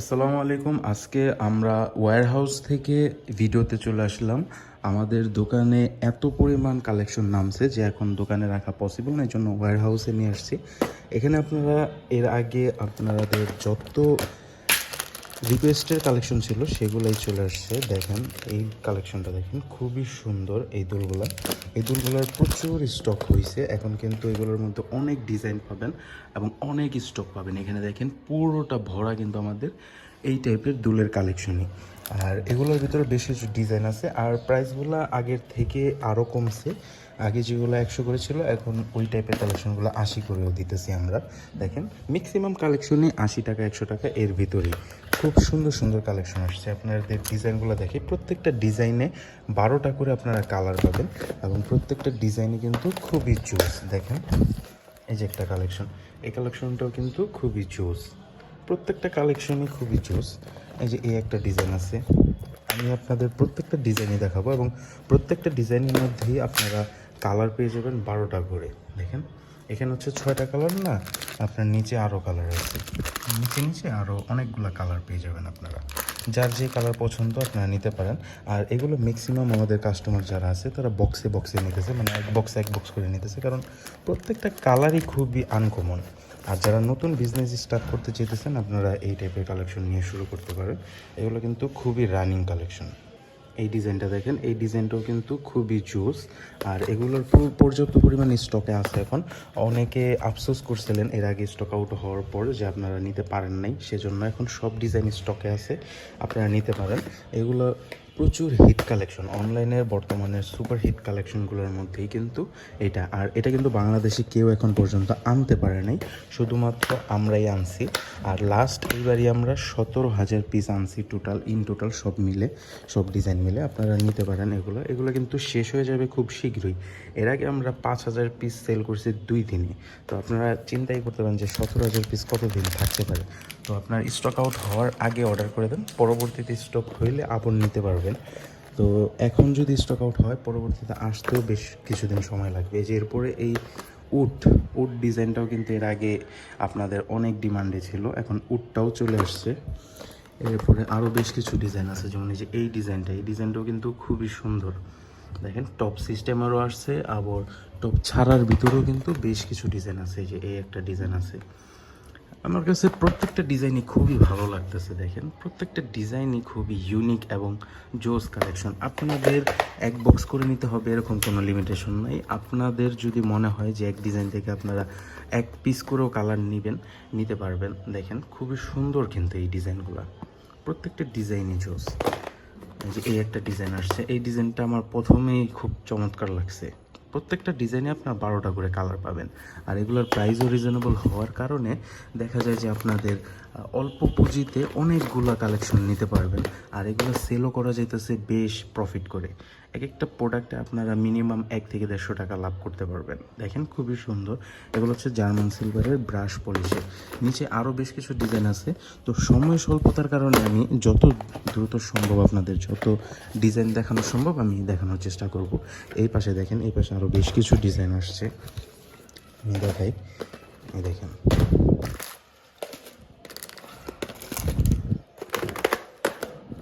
আসসালামু আলাইকুম। আজকে আমরা ওয়্যার হাউস থেকে ভিডিওতে চলে আসলাম। আমাদের দোকানে এত পরিমাণ কালেকশন নামছে যে এখন দোকানে রাখা পসিবল না, এই জন্য ওয়্যার হাউসে নিয়ে আসছি। এখানে আপনারা, এর আগে আপনাদের যত রিকোয়েস্টের কালেকশন ছিল, সেগুলোই চলে আসছে। দেখেন, এই কালেকশনটা দেখেন, খুবই সুন্দর এই দুলগুলা। এই দুলগুলার প্রচুর স্টক হয়েছে এখন কিন্তু এগুলোর মধ্যে অনেক ডিজাইন পাবেন এবং অনেক স্টক পাবেন। এখানে দেখেন, পুরোটা ভরা কিন্তু আমাদের এই টাইপের দুলের কালেকশনই আর এগুলোর ভিতরে বেশ কিছু ডিজাইন আছে। আর প্রাইসগুলো আগের থেকে আরও কমছে। আগে যেগুলো একশো করে ছিল, এখন ওই টাইপের কালেকশনগুলো আশি করেও দিতেছি আমরা। দেখেন ম্যাক্সিমাম কালেকশনই আশি টাকা, একশো টাকা এর ভিতরেই। খুব সুন্দর সুন্দর কালেকশন আসছে। আপনাদের ডিজাইনগুলো দেখে প্রত্যেকটা ডিজাইনে বারোটা করে আপনারা কালার পাবেন এবং প্রত্যেকটা ডিজাইনে কিন্তু খুবই জোস দেখেন, এই যে একটা কালেকশন এই কালেকশনটাও কিন্তু খুবই জোস প্রত্যেকটা কালেকশনই খুবই জোস এই যে এই একটা ডিজাইন আছে। আমি আপনাদের প্রত্যেকটা ডিজাইনই দেখাবো এবং প্রত্যেকটা ডিজাইনের মধ্যেই আপনারা কালার পেয়ে যাবেন বারোটা করে। দেখেন, এখানে হচ্ছে ছয়টা কালার না, আপনার নিচে আরও কালার আছে। নিচে নিচে আরও অনেকগুলো কালার পেয়ে যাবেন আপনারা। যার যে কালার পছন্দ আপনারা নিতে পারেন। আর এগুলো ম্যাক্সিমাম আমাদের কাস্টমার যারা আছে, তারা বক্সে বক্সে নিতেছে। মানে এক বক্স এক বক্স করে নিতেছে। কারণ প্রত্যেকটা কালারই খুবই আনকমন আর যারা নতুন বিজনেস স্টার্ট করতে চেয়েছেন আপনারা এই টাইপের কালেকশন নিয়ে শুরু করতে পারেন। এগুলো কিন্তু খুবই রানিং কালেকশন এই ডিজাইনটা দেখেন, এই ডিজাইনটাও কিন্তু খুবই জোস। আর এগুলোর পর্যাপ্ত পরিমাণ স্টকে আছে এখন। অনেকে আফসোস করছিলেন এর আগে স্টক আউট হওয়ার পর যে আপনারা নিতে পারেন নাই, সেজন্য এখন সব ডিজাইন স্টকে আছে, আপনারা নিতে পারেন। এগুলো প্রচুর হিট কালেকশন অনলাইনের বর্তমানে সুপার হিট কালেকশনগুলোর মধ্যেই কিন্তু এটা। আর এটা কিন্তু বাংলাদেশে কেউ এখন পর্যন্ত আনতে পারে নাই, শুধুমাত্র আমরাই আনছি। আর লাস্ট এইবারই আমরা সতেরো হাজার পিস আনছি টোটাল ইন টোটাল সব মিলে, সব ডিজাইন মিলে। আপনারা নিতে পারেন এগুলো। এগুলো কিন্তু শেষ হয়ে যাবে খুব শীঘ্রই। এর আগে আমরা পাঁচ হাজার পিস সেল করছি দুই দিনে। তো আপনারা চিন্তাই করতে পারেন যে সতেরো হাজার পিস কত দিন থাকতে পারে। তো আপনার স্টক আউট হওয়ার আগে অর্ডার করে দেন। পরবর্তীতে স্টক হইলে আপন নিতে পারবেন। তো এখন যদি স্টক আউট হয়, পরবর্তীতে আসতেও বেশ কিছুদিন সময় লাগবে। যে এরপরে এই উড উট ডিজাইনটাও কিন্তু এর আগে আপনাদের অনেক ডিমান্ডে ছিল। এখন উডটাও চলে আসছে। এরপরে আরও বেশ কিছু ডিজাইন আছে, যেমন এই যে এই ডিজাইনটা এই ডিজাইনটাও কিন্তু খুবই সুন্দর। দেখেন টপ সিস্টেমেরও আসছে, আবার টপ ছাড়ার ভিতরেও কিন্তু বেশ কিছু ডিজাইন আছে। এই যে এই একটা ডিজাইন আছে। আমার কাছে প্রত্যেকটা ডিজাইনই খুবই ভালো লাগতেছে, দেখেন। প্রত্যেকটা ডিজাইনই খুবই ইউনিক এবং জোস কালেকশন আপনাদের এক বক্স করে নিতে হবে, এরকম কোনো লিমিটেশন নাই। আপনাদের যদি মনে হয় যে এক ডিজাইন থেকে আপনারা এক পিস করেও কালার নেবেন, নিতে পারবেন, দেখেন। খুবই সুন্দর কিন্তু এই ডিজাইনগুলো। প্রত্যেকটা ডিজাইনই জোস। যে এই একটা ডিজাইন আসছে, এই ডিজাইনটা আমার প্রথমেই খুব চমৎকার লাগছে। প্রত্যেকটা ডিজাইনে আপনার বারোটা করে কালার পাবেন। আর এগুলোর প্রাইসও রিজনেবল হওয়ার কারণে দেখা যায় যে আপনাদের অল্প পুঁজিতে অনেকগুলো কালেকশন নিতে পারবেন। আর এগুলো সেলও করা যাইতেছে বেশ প্রফিট করে। এক একটা প্রোডাক্টে আপনারা মিনিমাম এক থেকে দেড়শো টাকা লাভ করতে পারবেন। দেখেন খুবই সুন্দর। এগুলো হচ্ছে জার্মান সিলভারের ব্রাশ পলিশে নিচে আরও বেশ কিছু ডিজাইন আছে। তো সময় স্বল্পতার কারণে আমি যত দ্রুত সম্ভব আপনাদের যত ডিজাইন দেখানো সম্ভব আমি দেখানোর চেষ্টা করব। এই পাশে দেখেন, এই পাশে আরও বেশ কিছু ডিজাইন আসছে। দেখাই। দেখেন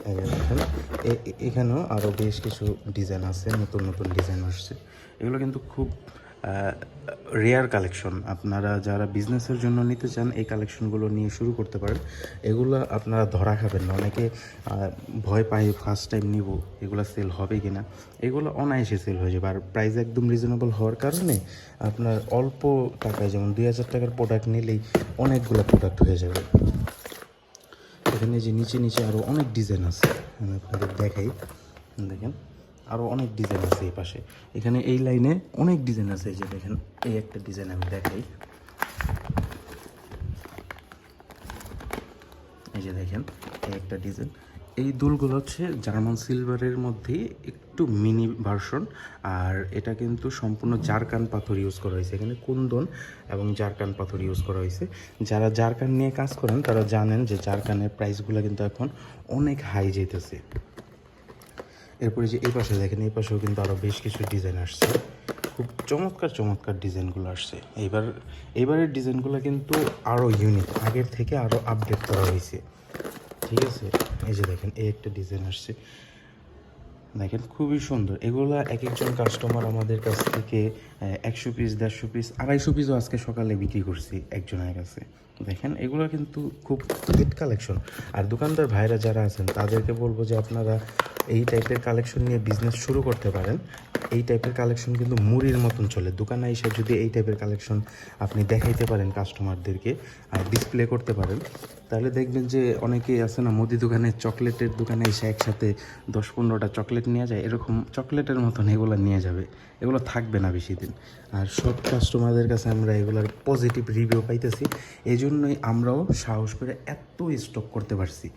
এই যে দেখেন এ- এ- এখানেও আরও বেশ কিছু ডিজাইন আছে, নতুন নতুন ডিজাইন আসছে। এগুলো কিন্তু খুব রেয়ার কালেকশন আপনারা যারা বিজনেসের জন্য নিতে চান, এই কালেকশনগুলো নিয়ে শুরু করতে পারেন। এগুলো আপনারা ধরা খাবেন না। অনেকে ভয় পায় ফার্স্ট টাইম নিব, এগুলো সেল হবে কি না এগুলো অনায়াসে সেল হয়ে যাবে। আর প্রাইস একদম রিজনেবল হওয়ার কারণে আপনার অল্প টাকায়, যেমন দুই হাজার টাকার প্রোডাক্ট নিলেই অনেকগুলো প্রোডাক্ট হয়ে যাবে। এখানে যে নিচে নিচে আরও অনেক ডিজাইন আছে। আমি আপনাদের দেখাই। দেখেন আরও অনেক ডিজাইন আছে এই পাশে। এখানে এই লাইনে অনেক ডিজাইন আছে। এই যে দেখেন, এই একটা ডিজাইন আমি দেখাই। এই যে দেখেন, এই একটা ডিজাইন এই দুলগুলো হচ্ছে জার্মান সিলভারের মধ্যে একটু মিনি ভার্সন, আর এটা কিন্তু সম্পূর্ণ জারকান পাথর ইউজ করা হয়েছে। এখানে কুন্দন এবং জারকান পাথর ইউজ করা হয়েছে। যারা জারকান নিয়ে কাজ করেন, তারা জানেন যে জারকানের প্রাইসগুলো কিন্তু এখন অনেক হাই যেতেছে। এরপরে যে এই পাশে দেখেন, এই পাশেও কিন্তু আরও বেশ কিছু ডিজাইন আসছে। খুব চমৎকার চমৎকার ডিজাইনগুলো আসছে। এইবার, এইবারের ডিজাইনগুলো কিন্তু আরও ইউনিক আগের থেকে আরও আপডেট করা হয়েছে। ঠিক আছে? এই যে দেখেন, এই একটা ডিজাইন আসছে। দেখেন, খুবই সুন্দর। এগুলা এক একজন কাস্টমার আমাদের কাছ থেকে একশো পিস দেড়শো পিস আড়াইশো পিসও আজকে সকালে বিক্রি করছি একজনের কাছে। দেখেন, এগুলো কিন্তু খুব হিট কালেকশন আর দোকানদার ভাইরা যারা আছেন, তাদেরকে বলব যে আপনারা এই টাইপের কালেকশন নিয়ে বিজনেস শুরু করতে পারেন। এই টাইপের কালেকশন কিন্তু মুড়ির মতন চলে। দোকানে এসে যদি এই টাইপের কালেকশন আপনি দেখাইতে পারেন কাস্টমারদেরকে আর ডিসপ্লে করতে পারেন। তাহলে দেখবেন যে অনেকেই আছে না, মুদি দোকানে চকলেটের দোকানে এসে একসাথে দশ পনেরোটা চকলেট নিয়ে যায়। এরকম চকলেটের মতন এগুলো নিয়ে যাবে। এগুলো থাকবে না বেশি দিন। আর সব কাস্টমারদের কাছে আমরা এগুলোর পজিটিভ রিভিউ পাইতেছি। এই জন্যই আমরাও সাহস করে এত স্টক করতে পারছি।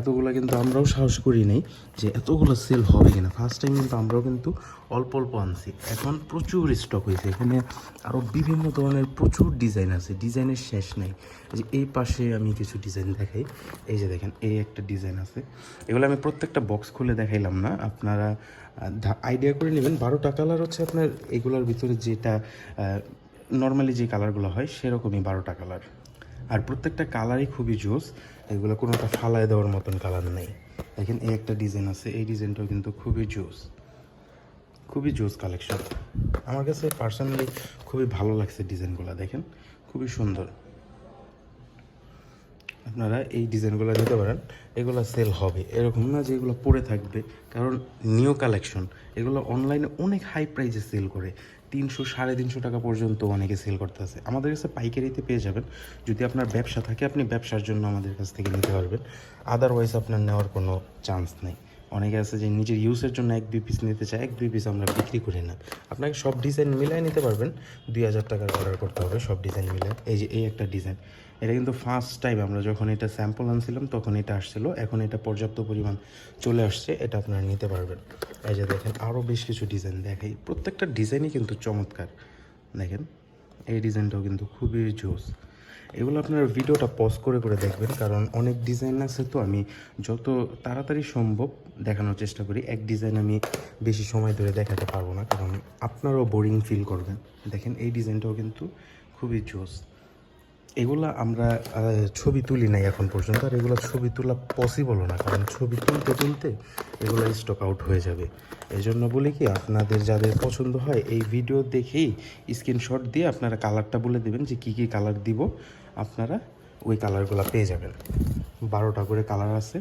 এতগুলো কিন্তু আমরাও সাহস করি নাই যে এতগুলো সেল হবে কিনা। ফার্স্ট টাইম কিন্তু আমরাও কিন্তু অল্প অল্প আনছি। এখন প্রচুর স্টক হয়েছে এখানে আরও বিভিন্ন ধরনের প্রচুর ডিজাইন আছে। ডিজাইনের শেষ নাই। যে এই পাশে আমি কিছু ডিজাইন দেখাই। এই যে দেখেন, এই একটা ডিজাইন আছে। এগুলো আমি প্রত্যেকটা বক্স খুলে দেখাইলাম না। আপনারা আইডিয়া করে নেবেন। বারোটা কালার হচ্ছে আপনার এগুলোর ভিতরে যেটা নর্মালি যে কালারগুলো হয়, সেরকমই বারোটা কালার আর প্রত্যেকটা কালারই খুবই জোস। এগুলো কোনোটা ফালায় দেওয়ার মতন কালার নেই। দেখেন, এই একটা ডিজাইন আছে, এই ডিজাইনটাও কিন্তু খুবই জোস খুবই জোস কালেকশন আমার কাছে পার্সোনালি খুবই ভালো লাগছে ডিজাইনগুলো দেখেন, খুবই সুন্দর। আপনারা এই ডিজাইনগুলো নিতে পারেন, এগুলো সেল হবে। এরকম না যে এগুলো পড়ে থাকবে, কারণ নিউ কালেকশন এগুলো অনলাইনে অনেক হাই প্রাইসে সেল করে। তিনশো, সাড়ে তিনশো টাকা পর্যন্ত অনেকে সেল করতে আছে। আমাদের কাছে পাইকারিতে পেয়ে যাবেন। যদি আপনার ব্যবসা থাকে, আপনি ব্যবসার জন্য আমাদের কাছ থেকে নিতে পারবেন। আদারওয়াইজ আপনার নেওয়ার কোনো চান্স নেই। অনেকে আছে যে নিজের ইউজের জন্য এক, দুই পিস নিতে চায়, এক, দুই পিস আমরা বিক্রি করি না। আপনাকে সব ডিজাইন মিলাই নিতে পারবেন। দুই হাজার টাকার অর্ডার করতে হবে, সব ডিজাইন মিলে এই যে, এই একটা ডিজাইন এটা কিন্তু ফার্স্ট টাইম আমরা যখন এটা স্যাম্পল আনছিলাম, তখন এটা আসছিল। এখন এটা পর্যাপ্ত পরিমাণ চলে আসছে, এটা আপনারা নিতে পারবেন। এই যে দেখেন আরও বেশ কিছু ডিজাইন দেখাই। প্রত্যেকটা ডিজাইনই কিন্তু চমৎকার। দেখেন, এই ডিজাইনটাও কিন্তু খুবই জোস। এগুলো আপনার ভিডিওটা পজ করে করে দেখবেন, কারণ অনেক ডিজাইন আছে তো, আমি যত তাড়াতাড়ি সম্ভব দেখানোর চেষ্টা করি। এক ডিজাইন আমি বেশি সময় ধরে দেখাতে পারব না, কারণ আপনারাও বোরিং ফিল করবেন। দেখেন, এই ডিজাইনটাও কিন্তু খুবই জোস। এগুলো আমরা ছবি তুলি নাই এখন পর্যন্ত, আর এগুলো ছবি তোলা পসিবলও না, কারণ ছবি তুলতে তুলতে এগুলো স্টক আউট হয়ে যাবে। এই জন্য বলি কি, আপনাদের যাদের পছন্দ হয়, এই ভিডিও দেখেই স্ক্রিনশট দিয়ে আপনারা কালারটা বলে দেবেন যে কী কী কালার দিব, আপনারা ওই কালারগুলো পেয়ে যাবেন। বারোটা করে কালার আছে।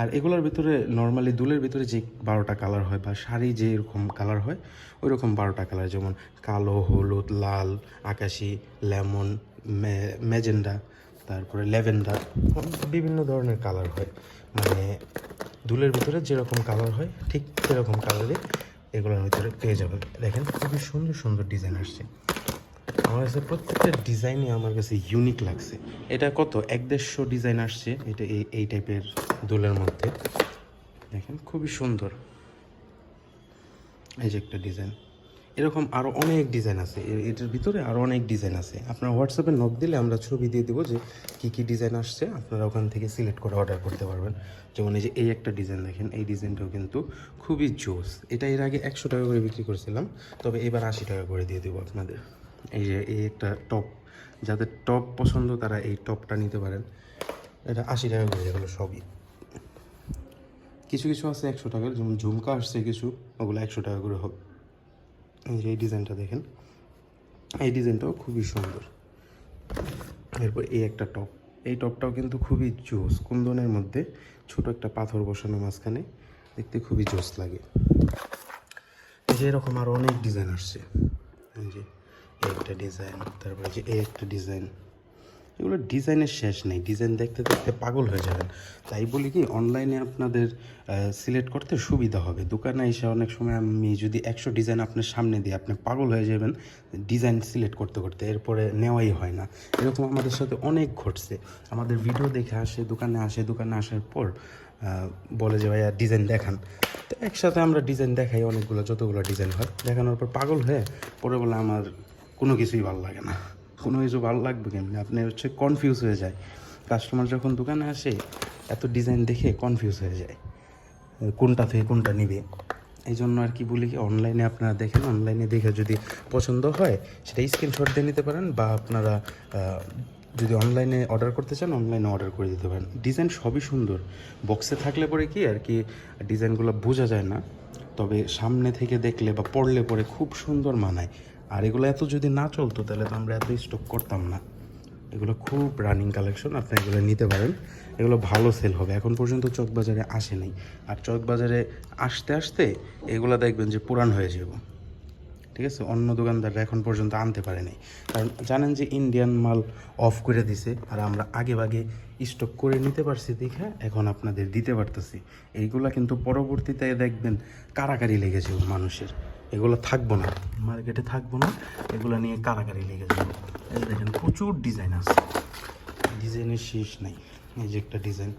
আর এগুলোর ভিতরে নর্মালি দুলের ভিতরে যে বারোটা কালার হয় বা শাড়ি যে এরকম কালার হয় ওই রকম বারোটা কালার যেমন কালো, হলুদ, লাল, আকাশি, লেমন ম্যাজেন্ডা তারপরে ল্যাভেন্ডার, বিভিন্ন ধরনের কালার হয়। মানে দুলের ভিতরে যেরকম কালার হয়, ঠিক সেরকম কালারে এগুলোর ভিতরে পেয়ে যাবেন। দেখেন, খুবই সুন্দর সুন্দর ডিজাইন আসছে। আমার কাছে প্রত্যেকটা ডিজাইনই আমার কাছে ইউনিক লাগছে। এটা কত? এক দেড়শো ডিজাইন আসছে এটা এই এই টাইপের দুলের মধ্যে। দেখেন, খুবই সুন্দর। এই যে একটা ডিজাইন এরকম আরও অনেক ডিজাইন আছে। এটার ভিতরে আরও অনেক ডিজাইন আছে। আপনার হোয়াটসঅ্যাপে নক দিলে আমরা ছবি দিয়ে দেবো যে, কী কী ডিজাইন আসছে। আপনারা ওখান থেকে সিলেক্ট করে অর্ডার করতে পারবেন। যেমন এই যে, এই একটা ডিজাইন দেখেন, এই ডিজাইনটাও কিন্তু খুবই জোস। এটা এর আগে একশো টাকা করে বিক্রি করছিলাম। তবে এবার আশি টাকা করে দিয়ে দেবো আপনাদের। এই যে, এই একটা টপ যাদের টপ পছন্দ, তারা এই টপটা নিতে পারেন। এটা আশি টাকা করে এগুলো সবই। কিছু কিছু আছে একশো টাকার। যেমন ঝুমকা আসছে কিছু, ওগুলো একশো টাকা করে হবে। এই যে এই ডিজাইনটা দেখেন, এই ডিজাইনটাও খুবই সুন্দর। এরপর এই একটা টপ, এই টপটাও কিন্তু খুবই জোস, কুন্দনের মধ্যে ছোট একটা পাথর বসানো মাঝখানে দেখতে খুবই জোস লাগে। যে এরকম আরও অনেক ডিজাইন আসছে। এই যে একটা ডিজাইন, তারপরে যে এই একটা ডিজাইন এগুলো ডিজাইনের শেষ নেই। ডিজাইন দেখতে দেখতে পাগল হয়ে যাবেন। তাই বলি কি অনলাইনে আপনাদের সিলেক্ট করতে সুবিধা হবে। দোকানে এসে অনেক সময় আমি যদি একশো ডিজাইন আপনার সামনে দিই, আপনি পাগল হয়ে যাবেন ডিজাইন সিলেক্ট করতে করতে। এরপরে নেওয়াই হয় না। এরকম আমাদের সাথে অনেক ঘটছে। আমাদের ভিডিও দেখে আসে, দোকানে আসে, দোকানে আসার পর বলে যে, ভাইয়া ডিজাইন দেখান। তো একসাথে আমরা ডিজাইন দেখাই অনেকগুলো, যতগুলো ডিজাইন হয়। দেখানোর পর পাগল হয়ে পরে বলে, আমার কোনো কিছুই ভালো লাগে না। কোনো কিছু ভালো লাগবে কেমনি? আপনি হচ্ছে কনফিউজ হয়ে যায়। কাস্টমার যখন দোকানে আসে, এত ডিজাইন দেখে কনফিউজ হয়ে যায়। কোনটা থেকে কোনটা নিবে? এই জন্য আর কি বলি কি অনলাইনে আপনারা দেখেন অনলাইনে দেখে যদি পছন্দ হয়, সেটা স্ক্রিনশট দিয়ে নিতে পারেন বা আপনারা যদি অনলাইনে অর্ডার করতে চান অনলাইনে অর্ডার করে দিতে পারেন। ডিজাইন সবই সুন্দর। বক্সে থাকলে পরে কি আর কি ডিজাইনগুলো বোঝা যায় না। তবে সামনে থেকে দেখলে বা পড়লে পরে খুব সুন্দর মানায়। আর এগুলো এত যদি না চলতো, তাহলে তো আমরা এত স্টক করতাম না। এগুলো খুব রানিং কালেকশন আপনি এগুলো নিতে পারেন। এগুলো ভালো সেল হবে। এখন পর্যন্ত চকবাজারে আসে নাই। আর চকবাজারে আসতে আসতে এগুলো দেখবেন যে পুরান হয়ে যাব। ঠিক আছে? অন্য দোকানদাররা এখন পর্যন্ত আনতে পারেনি কারণ জানেন যে ইন্ডিয়ান মাল অফ করে দিছে, আর আমরা আগে ভাগে স্টক করে নিতে পারছি দেখে এখন আপনাদের দিতে পারতেছি। এইগুলা কিন্তু পরবর্তীতে দেখবেন কারাকারি লেগে যাবে মানুষের। এগুলো থাকব না। মার্কেটে থাকব না এগুলো নিয়ে কারাকারি লেগে যাবে। এই দেখেন প্রচুর ডিজাইন আছে। ডিজাইনের শেষ নাই এই যে একটা ডিজাইন।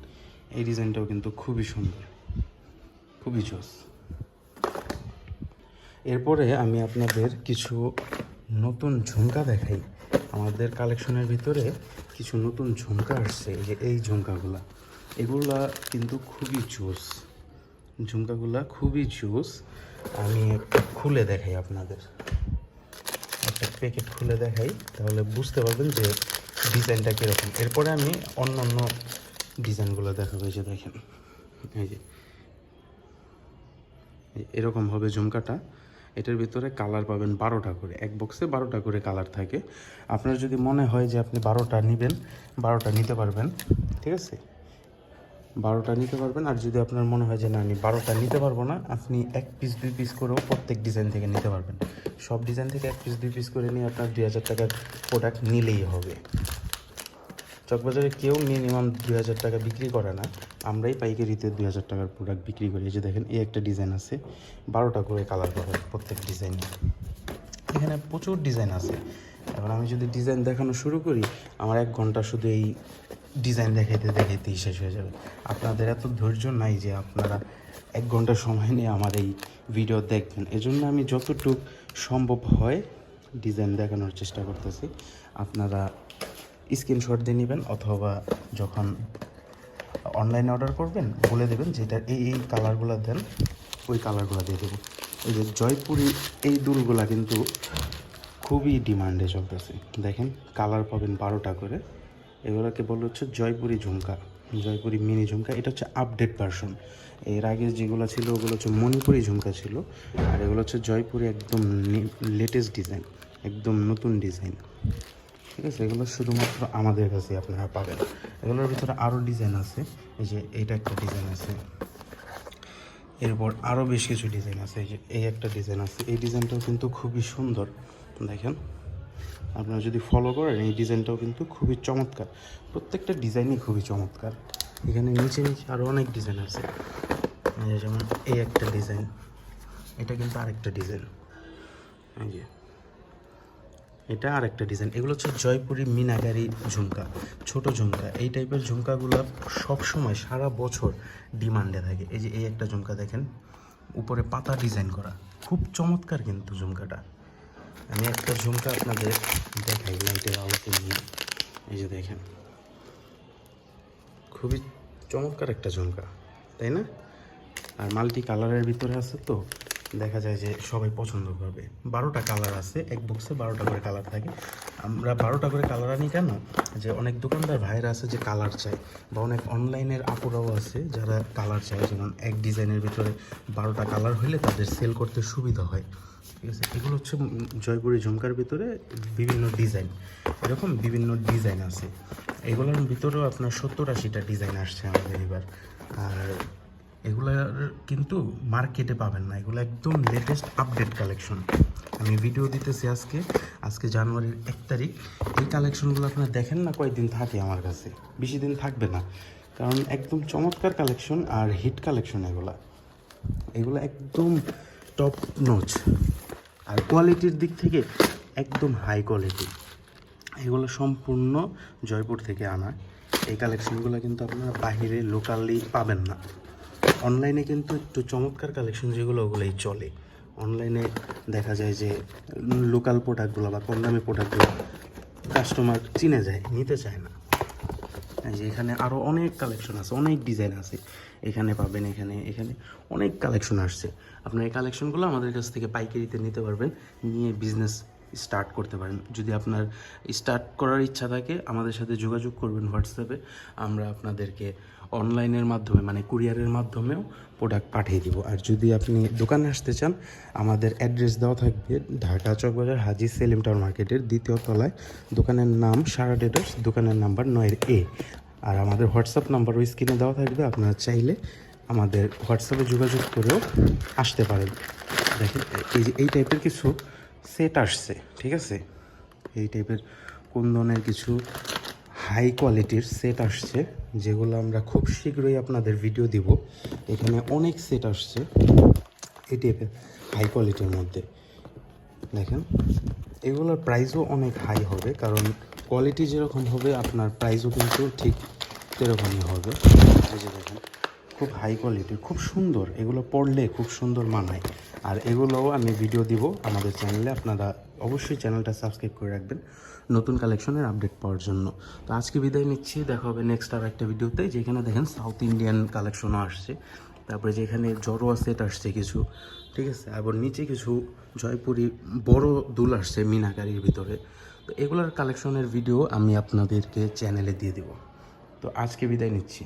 এই ডিজাইনটাও কিন্তু খুবই সুন্দর খুবই জোস। এরপরে আমি আপনাদের কিছু নতুন ঝুমকা দেখাই। আমাদের কালেকশনের ভিতরে কিছু নতুন ঝুমকা আসছে এই যে এই ঝুমকাগুলা। এগুলা কিন্তু খুবই জোস। ঝুমকাগুলা খুবই জুস। আমি খুলে দেখাই আপনাদের। একটা প্যাকেট খুলে দেখাই, তাহলে বুঝতে পারবেন যে ডিজাইনটা কীরকম। এরপরে আমি অন্য অন্য ডিজাইনগুলো দেখাবো যে দেখেন। এই যে। এরকম হবে ঝুমকাটা। এটার ভিতরে কালার পাবেন বারোটা করে। এক বক্সে বারোটা করে কালার থাকে। আপনার যদি মনে হয় যে আপনি বারোটা নেবেন, বারোটা নিতে পারবেন, ঠিক আছে? বারোটা নিতে পারবেন। আর যদি আপনার মনে হয় যে, না, আমি বারোটা নিতে পারব না, আপনি এক পিস দুই পিস করেও প্রত্যেক ডিজাইন থেকে নিতে পারবেন। সব ডিজাইন থেকে এক পিস দুই পিস করে নিয়ে আপনার দুই হাজার টাকার প্রোডাক্ট নিলেই হবে। চকবাজারে কেউ মিনিমাম দুই হাজার টাকা বিক্রি করে না। আমরাই পাইকারিতে দুই হাজার টাকার প্রোডাক্ট বিক্রি করি। এই যে দেখেন, এই একটা ডিজাইন আছে। বারোটা করে কালার পাবেন প্রত্যেক ডিজাইনে এখানে প্রচুর ডিজাইন আছে। এখন আমি যদি ডিজাইন দেখানো শুরু করি, আমার এক ঘণ্টা শুধু এই ডিজাইন দেখাইতে দেখাইতেই শেষ হয়ে যাবে। আপনাদের এত ধৈর্য নাই যে আপনারা এক ঘণ্টা সময় নিয়ে আমার এই ভিডিও দেখবেন। এজন্য আমি যতটুকু সম্ভব হয় ডিজাইন দেখানোর চেষ্টা করতেছি। আপনারা স্ক্রিনশট দিয়ে নেবেন অথবা যখন অনলাইনে অর্ডার করবেন, বলে দেবেন যেটা এই এই কালারগুলো দেন, ওই কালারগুলো দিয়ে দেবো। এই যে জয়পুরি এই দুলগুলা কিন্তু খুবই ডিমান্ডে চলতেছে। দেখেন কালার পাবেন বারোটা করে। এগুলোকে বলা হচ্ছে জয়পুরি ঝুমকা, জয়পুরি মিনি ঝুমকা, এটা হচ্ছে আপডেট ভার্সন এর আগে যেগুলো ছিল ওগুলো হচ্ছে মণিপুরি ঝুমকা ছিল, আর এগুলো হচ্ছে জয়পুরি একদম লেটেস্ট ডিজাইন একদম নতুন ডিজাইন ঠিক আছে? এগুলো শুধুমাত্র আমাদের কাছে আপনারা পাবেন। এগুলোর ভিতরে আরও ডিজাইন আছে, এই যে এটা একটা ডিজাইন আছে। এরপর আরও বেশ কিছু ডিজাইন আছে, এই যে এই একটা ডিজাইন আছে। এই ডিজাইনটাও কিন্তু খুবই সুন্দর, দেখেন। আপনারা যদি ফলো করেন, এই ডিজাইনটাও কিন্তু খুবই চমৎকার। প্রত্যেকটা ডিজাইনই খুবই চমৎকার। এখানে নিচে নিচে আরও অনেক ডিজাইন আছে। যেমন এই একটা ডিজাইন, এটা কিন্তু আরেকটা ডিজাইন। এই যে, এটা ডিজাইন। এগুলো হচ্ছে জয়পুরি মিনাগারি ঝুমকা, ছোট ঝুমকা। এই টাইপের ঝুমকাগুলো সব সময় সারা বছর ডিমান্ডে থাকে। এই যে এই একটা ঝুমকা দেখেন, উপরে পাতা ডিজাইন করা। খুব চমৎকার কিন্তু ঝুমকাটা। আমি একটা ঝুমকা আপনাদের দেখাই, লাইটের আলোতে নিয়ে। এই যে দেখেন। খুবই চমৎকার একটা ঝুমকা, তাই না? আর মাল্টি কালারের ভিতরে আছে তো। দেখা যায় যে সবাই পছন্দ করবে। বারোটা কালার আছে, এক বক্সে বারোটা করে কালার থাকে। আমরা বারোটা করে কালার আনি কেন? যে অনেক দোকানদার ভাইরা আছে যে কালার চায়, বা অনেক অনলাইনের আপুরাও আছে যারা কালার চায়। যেমন এক ডিজাইনের ভিতরে বারোটা কালার হলে তাদের সেল করতে সুবিধা হয়। ঠিক আছে? এগুলো হচ্ছে জয়পুরি ঝুমকার ভিতরে বিভিন্ন ডিজাইন এরকম বিভিন্ন ডিজাইন আছে। এগুলোর ভিতরেও আপনার সত্তর আশিটা ডিজাইন আসছে আমাদের এবার। আর এগুলার কিন্তু মার্কেটে পাবেন না। এগুলো একদম লেটেস্ট আপডেট কালেকশন আমি ভিডিও দিতেছি আজকে। আজকে জানুয়ারির এক তারিখ। এই কালেকশনগুলো আপনারা দেখেন না কয়েকদিন থাকে আমার কাছে? বেশি দিন থাকবে না। কারণ একদম চমৎকার কালেকশন আর হিট কালেকশন এগুলা। এগুলো একদম টপ নোচ আর কোয়ালিটির দিক থেকে একদম হাই কোয়ালিটি এগুলো সম্পূর্ণ জয়পুর থেকে আনা। এই কালেকশনগুলো কিন্তু আপনারা বাহিরে লোকালি পাবেন না। অনলাইনে কিন্তু একটু চমৎকার কালেকশন যেগুলো, ওগুলোই চলে। অনলাইনে দেখা যায় যে লোকাল প্রোডাক্টগুলো বা কম দামি প্রোডাক্টগুলো কাস্টমার চিনে যায়, নিতে চায় না। যে এখানে আরও অনেক কালেকশন আছে, অনেক ডিজাইন আছে। এখানে পাবেন, এখানে এখানে অনেক কালেকশন আসছে। আপনার এই কালেকশনগুলো আমাদের কাছ থেকে পাইকারিতে নিতে পারবেন, নিয়ে বিজনেস স্টার্ট করতে পারেন। যদি আপনার স্টার্ট করার ইচ্ছা থাকে, আমাদের সাথে যোগাযোগ করবেন হোয়াটসঅ্যাপে আমরা আপনাদেরকে অনলাইনের মাধ্যমে মানে কুরিয়ারের মাধ্যমেও প্রোডাক্ট পাঠিয়ে দিব। আর যদি আপনি দোকানে আসতে চান, আমাদের অ্যাড্রেস দেওয়া থাকবে ঢাকা চকবাজার হাজি সেলিম টাউন মার্কেটের দ্বিতীয় তলায়। দোকানের নাম সারা ডেটার্স দোকানের নাম্বার নয়ের এ। আর আমাদের হোয়াটসঅ্যাপ নাম্বারও স্ক্রিনে দেওয়া থাকবে, আপনারা চাইলে আমাদের হোয়াটসঅ্যাপে যোগাযোগ করেও আসতে পারেন। দেখেন, এই যে, এই টাইপের কিছু সেট আসছে, ঠিক আছে? এই টাইপের কোন ধরনের কিছু হাই কোয়ালিটির সেট আসছে, যেগুলো আমরা খুব শীঘ্রই আপনাদের ভিডিও দিব। এখানে অনেক সেট আসছে টাইপের হাই কোয়ালিটির মধ্যে। দেখেন, এগুলোর প্রাইসও অনেক হাই হবে, কারণ কোয়ালিটি যেরকম হবে, আপনার প্রাইসও কিন্তু ঠিক সেরকমই হবে। এই যে দেখেন খুব হাই কোয়ালিটির খুব সুন্দর। এগুলো পড়লে খুব সুন্দর মানায়। আর এগুলোও আমি ভিডিও দিব আমাদের চ্যানেলে আপনারা অবশ্যই চ্যানেলটা সাবস্ক্রাইব করে রাখবেন নতুন কালেকশনের আপডেট পাওয়ার জন্য। তো আজকে বিদায় নিচ্ছি। দেখা হবে নেক্সট আর একটা ভিডিওতে যেখানে দেখেন সাউথ ইন্ডিয়ান কালেকশনও আসছে। তারপরে যেখানে জড়োয়া সেট আসছে কিছু, ঠিক আছে? আবার নিচে কিছু জয়পুরি বড় দুল আসছে মিনাকারির ভিতরে। তো এগুলোর কালেকশনের ভিডিও আমি আপনাদেরকে চ্যানেলে দিয়ে দিব। তো আজকে বিদায় নিচ্ছি।